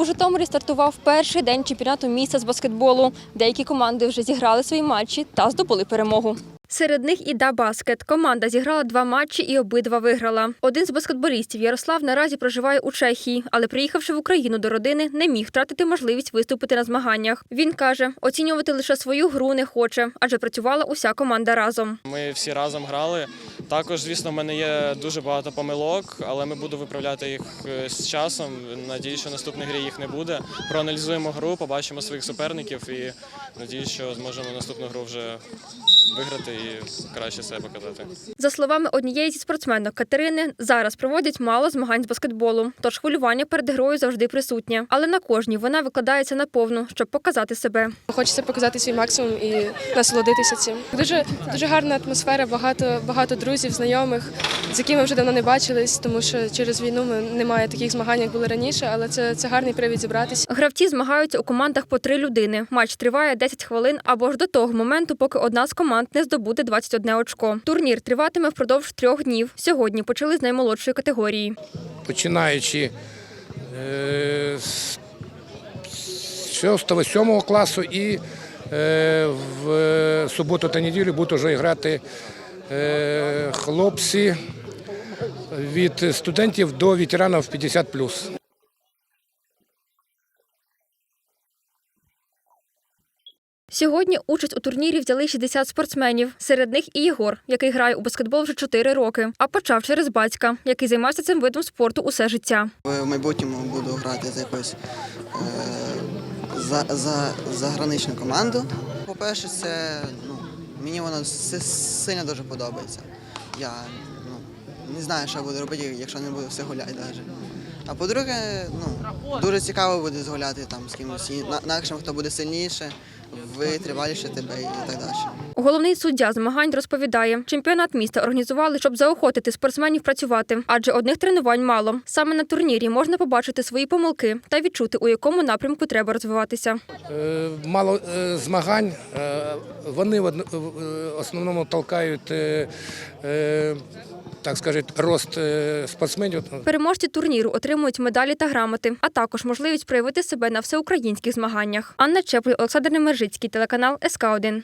У Житомирі стартував перший день чемпіонату міста з баскетболу. Деякі команди вже зіграли свої матчі та здобули перемогу. Серед них і Дабаскет. Команда зіграла два матчі і обидва виграла. Один з баскетболістів Ярослав наразі проживає у Чехії, але приїхавши в Україну до родини, не міг втратити можливість виступити на змаганнях. Він каже, оцінювати лише свою гру не хоче, адже працювала уся команда разом. Ми всі разом грали. Також, звісно, в мене є дуже багато помилок, але ми буду виправляти їх е, з часом. Надіюсь, що наступної грі їх не буде. Проаналізуємо гру, побачимо своїх суперників і надіюсь, що зможемо наступну гру вже виграти і краще себе показати. За словами однієї зі спортсменок Катерини, зараз проводять мало змагань з баскетболу, тож хвилювання перед грою завжди присутнє. Але на кожній вона викладається наповну, щоб показати себе. Хочеться показати свій максимум і насолодитися цим. Дуже дуже гарна атмосфера, багато багато друзів, знайомих, з якими вже давно не бачились, тому що через війну ми немає таких змагань, як були раніше, але це, це гарний привід зібратися. Гравці змагаються у командах по три людини. Матч триває 10 хвилин або ж до того моменту, поки одна з команд не здобуде 21 очко. Турнір триватиме впродовж трьох днів. Сьогодні почали з наймолодшої категорії. починаючи е, з 6-7 класу і е, в суботу та неділю будуть вже грати е, хлопці від студентів до ветеранів 50+. Сьогодні участь у турнірі взяли 60 спортсменів. Серед них і Єгор, який грає у баскетбол вже 4 роки, а почав через батька, який займався цим видом спорту усе життя. В майбутньому буду грати за якусь е, за, за, заграничну команду. По-перше, це ну, мені воно си- сильно дуже подобається. Я ну, не знаю, що буду робити, якщо не буду все гуляти навіть. А по-друге, ну, дуже цікаво буде згуляти там з кимось інакшим, хто буде сильніше, витриваліше тебе і так далі. Головний суддя змагань розповідає, чемпіонат міста організували, щоб заохотити спортсменів працювати, адже одних тренувань мало. Саме на турнірі можна побачити свої помилки та відчути, у якому напрямку треба розвиватися. Е, Мало е, змагань, е, вони в основному толкають, так сказати, рост спортсменів. Переможці турніру отримують медалі та грамоти, а також можливість проявити себе на всеукраїнських змаганнях. Анна Чеплий, Олександр Немержицький, телеканал СК 1